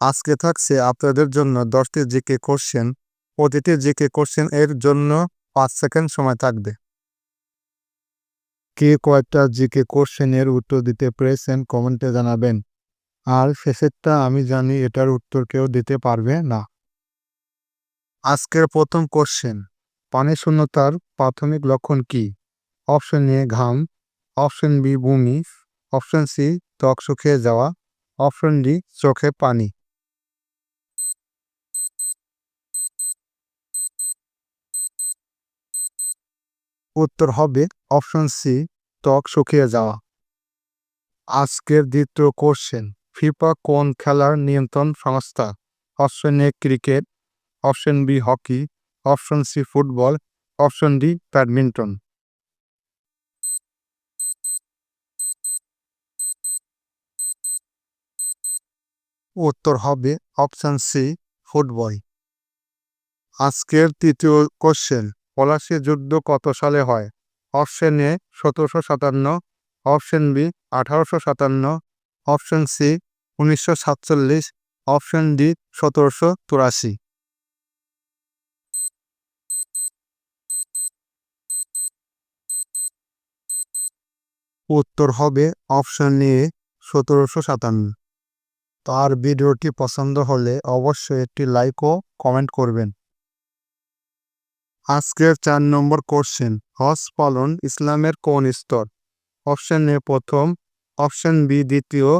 আজকে থাকছে আপনাদের জন্য দশটি জিকে কোশ্চেন। প্রতিটি জিকে কোশ্চেন এর জন্য পাঁচ সেকেন্ড সময় থাকবে। কে কয়েকটা জিকে কোশ্চেনের উত্তর দিতে পেরেছেন কমেন্টে জানাবেন। আর শেষেরটা আমি জানি এটার উত্তর কেউ দিতে পারবে না। আজকের প্রথম কোশ্চেন পানি শূন্যতার প্রাথমিক লক্ষণ কি? অপশন এ, ঘাম। অপশন বি, বমি। অপশন সি, ত্বক শুকিয়ে যাওয়া। অপশন ডি, চোখে পানি। উত্তর হবে অপশন সি ত্বক শুকিয়ে যাওয়া। আজকের দ্বিতীয় কোশ্চেন ফিফা কোন খেলার নিয়ন্ত্রণ সংস্থা? Option A cricket. Option B hockey. Option C football. Option D badminton. উত্তর হবে অপশন সি ফুটবল। আজকের তৃতীয় কোশ্চেন পলাশী যুদ্ধ কত সালে হয়? অপশন এ, সতেরোশো সাতান্ন। অপশন বি, আঠারোশো সাতান্ন। অপশন সি, উনিশশো সাতচল্লিশ। অপশন ডি, সতেরোশো চুরাশি। উত্তর হবে অপশন এ, সতেরোশো সাতান্ন। তার ভিডিওটি পছন্দ হলে অবশ্যই একটি লাইক ও কমেন্ট করবেন। আজকের চার নম্বর কোশ্চেন হজ পালন ইসলামের কোন স্তর? অপশন এ প্রথম অপশন বি দ্বিতীয়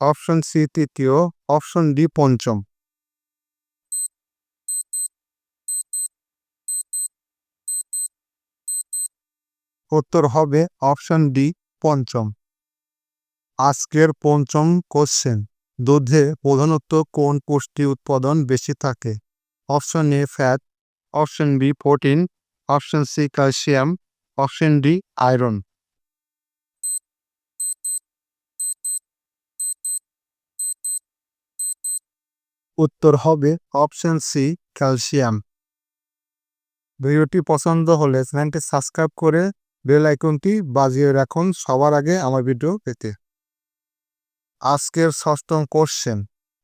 অপশন সি তৃতীয় অপশন ডি পঞ্চম। উত্তর হবে অপশন ডি পঞ্চম। আজকের পঞ্চম কোশ্চেন দুধে প্রধানত কোন পুষ্টি উৎপাদন বেশি থাকে? Option A fat option B protein, option C calcium, option D iron. উত্তর হবে অপশন সি ক্যালসিয়াম। ভিডিওটি পছন্দ হলে চ্যানেলটি সাবস্ক্রাইব করে বেল আইকনটি বাজিয়ে রাখুন সবার আগে আমার ভিডিও পেতে। আজকের ষষ্ঠম কোশ্চেন,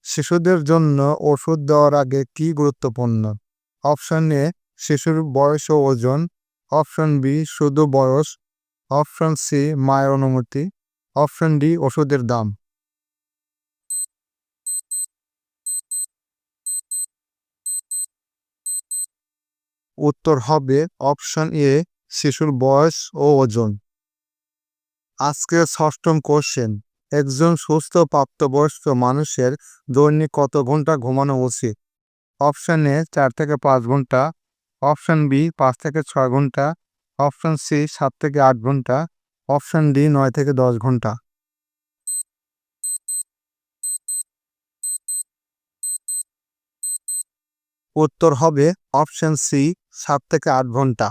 শিশুদের জন্য ওষুধ দেওয়ার আগে কি গুরুত্বপূর্ণ? অপশন এ শিশুর বয়স ও ওজন, অপশন বি শুধু বয়স, অপশন সি মায়ের অনুমতি, অপশন ডি ওষুধের দাম। উত্তর হবে অপশন এ শিশুর বয়স ও ওজন। আজকের ষষ্ঠম কোশ্চেন, একজন সুস্থ প্রাপ্তবয়স্ক মানুষের দৈনিক কত ঘণ্টা ঘুমানো উচিত? অপশন এ চার থেকে পাঁচ ঘণ্টা, অপশন বি পাঁচ থেকে ছয় ঘণ্টা, অপশন সি সাত থেকে আট ঘণ্টা, অপশন ডি নয় থেকে দশ ঘণ্টা। উত্তর হবে অপশন সি সাত থেকে আট ঘণ্টা।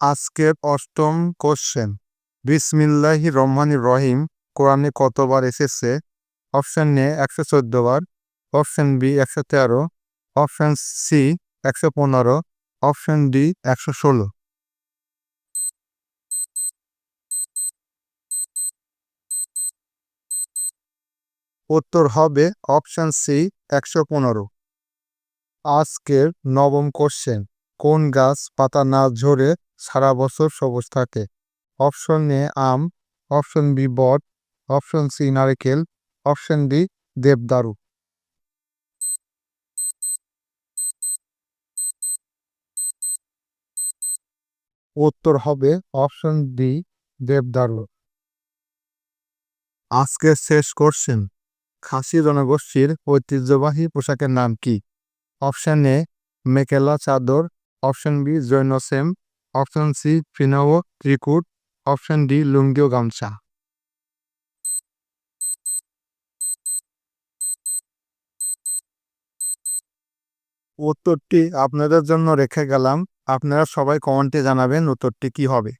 আজকের অষ্টম কোশ্চেন। বিসমিল্লাহি রহমানি রহিম, কোরআনে কতবার এসেছে? অপশন এ একশো চোদ্দ বার, অপশন বি একশো তেরো অপশন সি একশো পনেরো, অপশন ডি একশো ষোলো। উত্তর হবে অপশন সি একশো পনেরো। আজকের নবম কোশ্চেন, কোন গাছ পাতা না ঝরে সারা বছর সবুজ থাকে? অপশন এ আম, অপশন বি বট, অপশন সি নারকেল, অপশন ডি দেবদারু। উত্তর হবে অপশন ডি, দেবদারু। আজকে শেষ কোশ্চেন। খাসি জনগোষ্ঠীর ঐতিহ্যবাহী পোশাকের নাম কি? Option A mekhela chador. Option B jainsem option C ফিনাও ত্রিকুট। অপশন ডি লুঙ্গিও গামছা। উত্তরটি আপনাদের জন্য রেখে গেলাম। আপনারা সবাই কমেন্টে জানাবেন উত্তরটি কী হবে।